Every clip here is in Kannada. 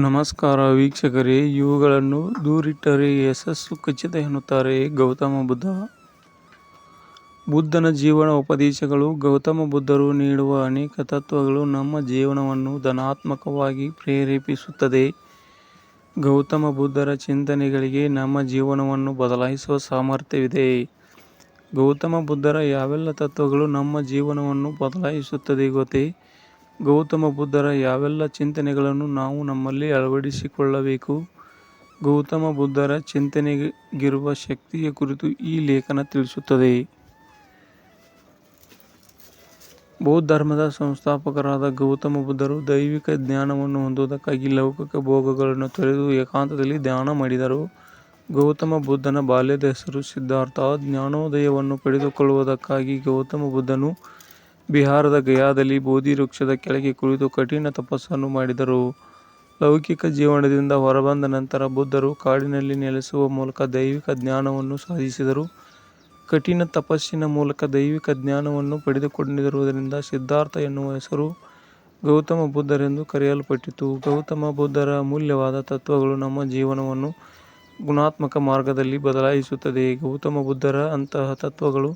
ನಮಸ್ಕಾರ ವೀಕ್ಷಕರೇ, ಇವುಗಳನ್ನು ದೂರಿಟ್ಟರೆ ಯಶಸ್ಸು ಖಚಿತ ಎನ್ನುತ್ತಾರೆ ಗೌತಮ ಬುದ್ಧ. ಬುದ್ಧನ ಜೀವನ ಉಪದೇಶಗಳು, ಗೌತಮ ಬುದ್ಧರು ನೀಡುವ ಅನೇಕ ತತ್ವಗಳು ನಮ್ಮ ಜೀವನವನ್ನು ಧನಾತ್ಮಕವಾಗಿ ಪ್ರೇರೇಪಿಸುತ್ತದೆ. ಗೌತಮ ಬುದ್ಧರ ಚಿಂತನೆಗಳಿಗೆ ನಮ್ಮ ಜೀವನವನ್ನು ಬದಲಾಯಿಸುವ ಸಾಮರ್ಥ್ಯವಿದೆ. ಗೌತಮ ಬುದ್ಧರ ಯಾವೆಲ್ಲ ತತ್ವಗಳು ನಮ್ಮ ಜೀವನವನ್ನು ಬದಲಾಯಿಸುತ್ತದೆ ಗೊತ್ತೇ? ಗೌತಮ ಬುದ್ಧರ ಯಾವೆಲ್ಲ ಚಿಂತನೆಗಳನ್ನು ನಾವು ನಮ್ಮಲ್ಲಿ ಅಳವಡಿಸಿಕೊಳ್ಳಬೇಕು? ಗೌತಮ ಬುದ್ಧರ ಚಿಂತನೆಗಿರುವ ಶಕ್ತಿಯ ಕುರಿತು ಈ ಲೇಖನ ತಿಳಿಸುತ್ತದೆ. ಬೌದ್ಧ ಧರ್ಮದ ಸಂಸ್ಥಾಪಕರಾದ ಗೌತಮ ಬುದ್ಧರು ದೈವಿಕ ಜ್ಞಾನವನ್ನು ಹೊಂದುವುದಕ್ಕಾಗಿ ಲೌಕಿಕ ಭೋಗಗಳನ್ನು ತೊರೆದು ಏಕಾಂತದಲ್ಲಿ ಧ್ಯಾನ ಮಾಡಿದರು. ಗೌತಮ ಬುದ್ಧನ ಬಾಲ್ಯದ ಹೆಸರು ಸಿದ್ಧಾರ್ಥ. ಜ್ಞಾನೋದಯವನ್ನು ಪಡೆದುಕೊಳ್ಳುವುದಕ್ಕಾಗಿ ಗೌತಮ ಬುದ್ಧನು ಬಿಹಾರದ ಗಯಾದಲ್ಲಿ ಬೋಧಿ ವೃಕ್ಷದ ಕೆಳಗೆ ಕುಳಿತು ಕಠಿಣ ತಪಸ್ಸನ್ನು ಮಾಡಿದರು. ಲೌಕಿಕ ಜೀವನದಿಂದ ಹೊರಬಂದ ನಂತರ ಬುದ್ಧರು ಕಾಡಿನಲ್ಲಿ ನೆಲೆಸುವ ಮೂಲಕ ದೈವಿಕ ಜ್ಞಾನವನ್ನು ಸಾಧಿಸಿದರು. ಕಠಿಣ ತಪಸ್ಸಿನ ಮೂಲಕ ದೈವಿಕ ಜ್ಞಾನವನ್ನು ಪಡೆದುಕೊಂಡಿರುವುದರಿಂದ ಸಿದ್ಧಾರ್ಥ ಎನ್ನುವ ಹೆಸರು ಗೌತಮ ಬುದ್ಧರೆಂದು ಕರೆಯಲ್ಪಟ್ಟಿತು. ಗೌತಮ ಬುದ್ಧರ ಅಮೂಲ್ಯವಾದ ತತ್ವಗಳು ನಮ್ಮ ಜೀವನವನ್ನು ಗುಣಾತ್ಮಕ ಮಾರ್ಗದಲ್ಲಿ ಬದಲಾಯಿಸುತ್ತದೆ. ಗೌತಮ ಬುದ್ಧರ ಅಂತಹ ತತ್ವಗಳು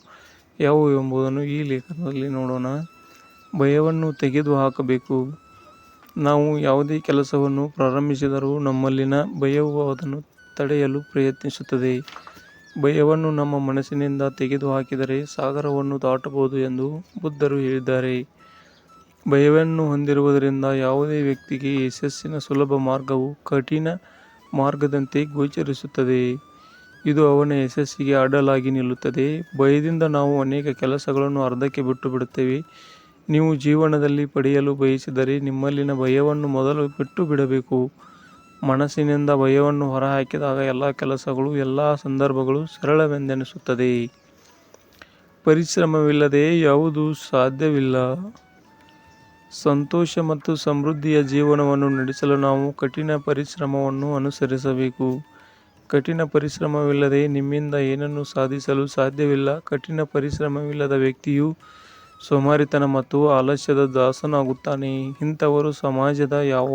ಯಾವುವು ಎಂಬುದನ್ನು ಈ ಲೇಖನದಲ್ಲಿ ನೋಡೋಣ. ಭಯವನ್ನು ತೆಗೆದು ಹಾಕಬೇಕು. ನಾವು ಯಾವುದೇ ಕೆಲಸವನ್ನು ಪ್ರಾರಂಭಿಸಿದರೂ ನಮ್ಮಲ್ಲಿನ ಭಯವು ಅದನ್ನು ತಡೆಯಲು ಪ್ರಯತ್ನಿಸುತ್ತದೆ. ಭಯವನ್ನು ನಮ್ಮ ಮನಸ್ಸಿನಿಂದ ತೆಗೆದು ಹಾಕಿದರೆ ಸಾಗರವನ್ನು ದಾಟಬಹುದು ಎಂದು ಬುದ್ಧರು ಹೇಳಿದ್ದಾರೆ. ಭಯವನ್ನು ಹೊಂದಿರುವುದರಿಂದ ಯಾವುದೇ ವ್ಯಕ್ತಿಗೆ ಯಶಸ್ಸಿನ ಸುಲಭ ಮಾರ್ಗವು ಕಠಿಣ ಮಾರ್ಗದಂತೆ ಗೋಚರಿಸುತ್ತದೆ. ಇದು ಅವನ ಯಶಸ್ಸಿಗೆ ಅಡ್ಡಲಾಗಿ ನಿಲ್ಲುತ್ತದೆ. ಭಯದಿಂದ ನಾವು ಅನೇಕ ಕೆಲಸಗಳನ್ನು ಅರ್ಧಕ್ಕೆ ಬಿಟ್ಟು ಬಿಡುತ್ತೇವೆ. ನೀವು ಜೀವನದಲ್ಲಿ ಪಡೆಯಲು ಬಯಸಿದರೆ ನಿಮ್ಮಲ್ಲಿನ ಭಯವನ್ನು ಮೊದಲು ಬಿಟ್ಟು ಬಿಡಬೇಕು. ಮನಸ್ಸಿನಿಂದ ಭಯವನ್ನು ಹೊರಹಾಕಿದಾಗ ಎಲ್ಲ ಕೆಲಸಗಳು, ಎಲ್ಲ ಸಂದರ್ಭಗಳು ಸರಳವೆಂದೆನಿಸುತ್ತದೆ. ಪರಿಶ್ರಮವಿಲ್ಲದೆ ಯಾವುದೂ ಸಾಧ್ಯವಿಲ್ಲ. ಸಂತೋಷ ಮತ್ತು ಸಮೃದ್ಧಿಯ ಜೀವನವನ್ನು ನಡೆಸಲು ನಾವು ಕಠಿಣ ಪರಿಶ್ರಮವನ್ನು ಅನುಸರಿಸಬೇಕು. ಕಠಿಣ ಪರಿಶ್ರಮವಿಲ್ಲದೆ ನಿಮ್ಮಿಂದ ಏನನ್ನೂ ಸಾಧಿಸಲು ಸಾಧ್ಯವಿಲ್ಲ. ಕಠಿಣ ಪರಿಶ್ರಮವಿಲ್ಲದ ವ್ಯಕ್ತಿಯು ಸೋಮಾರಿತನ ಮತ್ತು ಆಲಸ್ಯದ ದಾಸನಾಗುತ್ತಾನೆ. ಇಂಥವರು ಸಮಾಜದ ಯಾವ,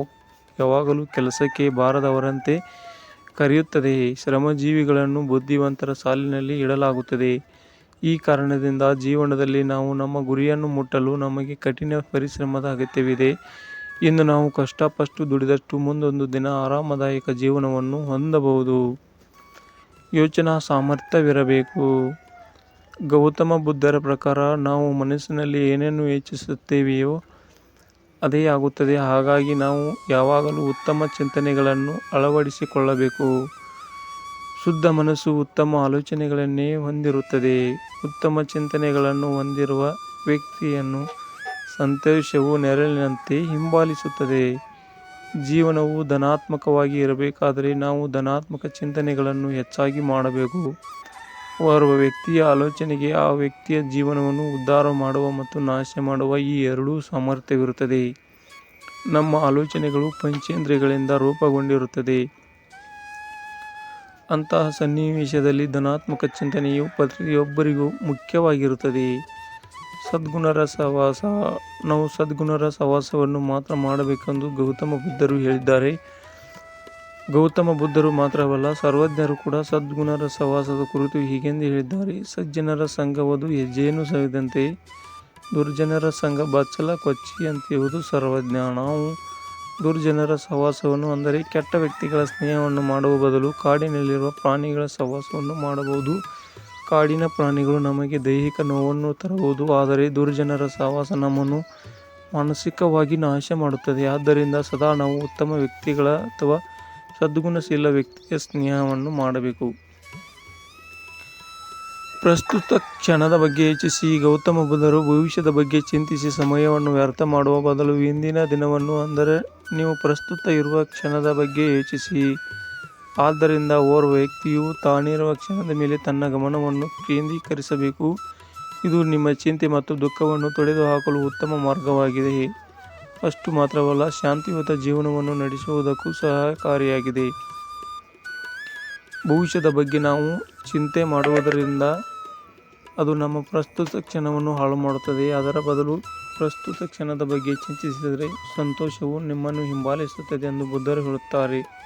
ಯಾವಾಗಲೂ ಕೆಲಸಕ್ಕೆ ಬಾರದವರಂತೆ ಕರೆಯುತ್ತದೆ. ಶ್ರಮಜೀವಿಗಳನ್ನು ಬುದ್ಧಿವಂತರ ಸಾಲಿನಲ್ಲಿ ಇಡಲಾಗುತ್ತದೆ. ಈ ಕಾರಣದಿಂದ ಜೀವನದಲ್ಲಿ ನಾವು ನಮ್ಮ ಗುರಿಯನ್ನು ಮುಟ್ಟಲು ನಮಗೆ ಕಠಿಣ ಪರಿಶ್ರಮದ ಅಗತ್ಯವಿದೆ. ಇಂದು ನಾವು ಕಷ್ಟಪಟ್ಟು ದುಡಿದಷ್ಟು ಮುಂದೊಂದು ದಿನ ಆರಾಮದಾಯಕ ಜೀವನವನ್ನು ಹೊಂದಬಹುದು. ಯೋಚನಾ ಸಾಮರ್ಥ್ಯವಿರಬೇಕು. ಗೌತಮ ಬುದ್ಧರ ಪ್ರಕಾರ ನಾವು ಮನಸ್ಸಿನಲ್ಲಿ ಏನೇನು ಯೋಚಿಸುತ್ತೇವೆಯೋ ಅದೇ ಆಗುತ್ತದೆ. ಹಾಗಾಗಿ ನಾವು ಯಾವಾಗಲೂ ಉತ್ತಮ ಚಿಂತನೆಗಳನ್ನು ಅಳವಡಿಸಿಕೊಳ್ಳಬೇಕು. ಶುದ್ಧ ಮನಸ್ಸು ಉತ್ತಮ ಆಲೋಚನೆಗಳನ್ನೇ ಹೊಂದಿರುತ್ತದೆ. ಉತ್ತಮ ಚಿಂತನೆಗಳನ್ನು ಹೊಂದಿರುವ ವ್ಯಕ್ತಿಯನ್ನು ಸಂತೋಷವು ನೆರಳಿನಂತೆ ಹಿಂಬಾಲಿಸುತ್ತದೆ. ಜೀವನವು ಧನಾತ್ಮಕವಾಗಿ ಇರಬೇಕಾದರೆ ನಾವು ಧನಾತ್ಮಕ ಚಿಂತನೆಗಳನ್ನು ಹೆಚ್ಚಾಗಿ ಮಾಡಬೇಕು. ಓರ್ವ ವ್ಯಕ್ತಿಯ ಆಲೋಚನೆಗೆ ಆ ವ್ಯಕ್ತಿಯ ಜೀವನವನ್ನು ಉದ್ಧಾರ ಮಾಡುವ ಮತ್ತು ನಾಶ ಮಾಡುವ ಈ ಎರಡೂ ಸಾಮರ್ಥ್ಯವಿರುತ್ತದೆ. ನಮ್ಮ ಆಲೋಚನೆಗಳು ಪಂಚೇಂದ್ರಿಯಗಳಿಂದ ರೂಪುಗೊಂಡಿರುತ್ತದೆ. ಅಂತಹ ಸನ್ನಿವೇಶದಲ್ಲಿ ಧನಾತ್ಮಕ ಚಿಂತನೆಯು ಪ್ರತಿಯೊಬ್ಬರಿಗೂ ಮುಖ್ಯವಾಗಿರುತ್ತದೆ. ಸದ್ಗುಣರ ಸಹವಾಸ ನಾವು ಸದ್ಗುಣರ ಸಹವಾಸವನ್ನು ಮಾತ್ರ ಮಾಡಬೇಕೆಂದು ಗೌತಮ ಬುದ್ಧರು ಹೇಳಿದ್ದಾರೆ. ಗೌತಮ ಬುದ್ಧರು ಮಾತ್ರವಲ್ಲ, ಸರ್ವಜ್ಞರು ಕೂಡ ಸದ್ಗುಣರ ಸಹವಾಸದ ಕುರಿತು ಹೀಗೆಂದು ಹೇಳಿದ್ದಾರೆ. ಸಜ್ಜನರ ಸಂಘವದು ಹೆಜ್ಜೆಯನ್ನು ಸವಿದಂತೆ, ದುರ್ಜನರ ಸಂಘ ಬಚ್ಚಲ ಕೊಚ್ಚಿಯಂತೆಯುವುದು ಸರ್ವಜ್ಞ. ನಾವು ದುರ್ಜನರ ಸಹವಾಸವನ್ನು ಅಂದರೆ ಕೆಟ್ಟ ವ್ಯಕ್ತಿಗಳ ಸ್ನೇಹವನ್ನು ಮಾಡುವ ಬದಲು ಕಾಡಿನಲ್ಲಿರುವ ಪ್ರಾಣಿಗಳ ಸಹವಾಸವನ್ನು ಮಾಡಬಹುದು. ಕಾಡಿನ ಪ್ರಾಣಿಗಳು ನಮಗೆ ದೈಹಿಕ ನೋವನ್ನು ತರಬಹುದು ಆದರೆ ದುರ್ಜನರ ಸಹವಾಸ ನಮ್ಮನ್ನು ಮಾನಸಿಕವಾಗಿ ನಾಶ ಮಾಡುತ್ತದೆ. ಆದ್ದರಿಂದ ಸದಾ ನಾವು ಉತ್ತಮ ವ್ಯಕ್ತಿಗಳ ಅಥವಾ ಸದ್ಗುಣಶೀಲ ವ್ಯಕ್ತಿಯ ಸ್ನೇಹವನ್ನು ಮಾಡಬೇಕು. ಪ್ರಸ್ತುತ ಕ್ಷಣದ ಬಗ್ಗೆ ಹೆಚ್ಚಿಸಿ, ಗೌತಮ ಬುದ್ಧರು ಭವಿಷ್ಯದ ಬಗ್ಗೆ ಚಿಂತಿಸಿ, ಸಮಯವನ್ನು ವ್ಯರ್ಥ ಮಾಡುವ ಬದಲು ಇಂದಿನ ದಿನವನ್ನು ಅಂದರೆ ನೀವು ಪ್ರಸ್ತುತ ಇರುವ ಕ್ಷಣದ ಬಗ್ಗೆ ಯೋಚಿಸಿ. ಆದ್ದರಿಂದ ಓರ್ವ ವ್ಯಕ್ತಿಯು ತಾನಿರುವ ಕ್ಷಣದ ಮೇಲೆ ತನ್ನ ಗಮನವನ್ನು ಕೇಂದ್ರೀಕರಿಸಬೇಕು. ಇದು ನಿಮ್ಮ ಚಿಂತೆ ಮತ್ತು ದುಃಖವನ್ನು ತೊಡೆದುಹಾಕಲು ಉತ್ತಮ ಮಾರ್ಗವಾಗಿದೆ. ಅಷ್ಟು ಮಾತ್ರವಲ್ಲ, ಶಾಂತಿಯುತ ಜೀವನವನ್ನು ನಡೆಸುವುದಕ್ಕೂ ಸಹಕಾರಿಯಾಗಿದೆ. ಭವಿಷ್ಯದ ಬಗ್ಗೆ ನಾವು ಚಿಂತೆ ಮಾಡುವುದರಿಂದ ಅದು ನಮ್ಮ ಪ್ರಸ್ತುತ ಕ್ಷಣವನ್ನು ಹಾಳು ಮಾಡುತ್ತದೆ. ಅದರ ಬದಲು ಪ್ರಸ್ತುತ ಕ್ಷಣದ ಬಗ್ಗೆ ಚಿಂತಿಸಿದರೆ ಸಂತೋಷವು ನಿಮ್ಮನ್ನು ಹಿಂಬಾಲಿಸುತ್ತದೆ ಎಂದು ಬುದ್ಧರು ಹೇಳುತ್ತಾರೆ.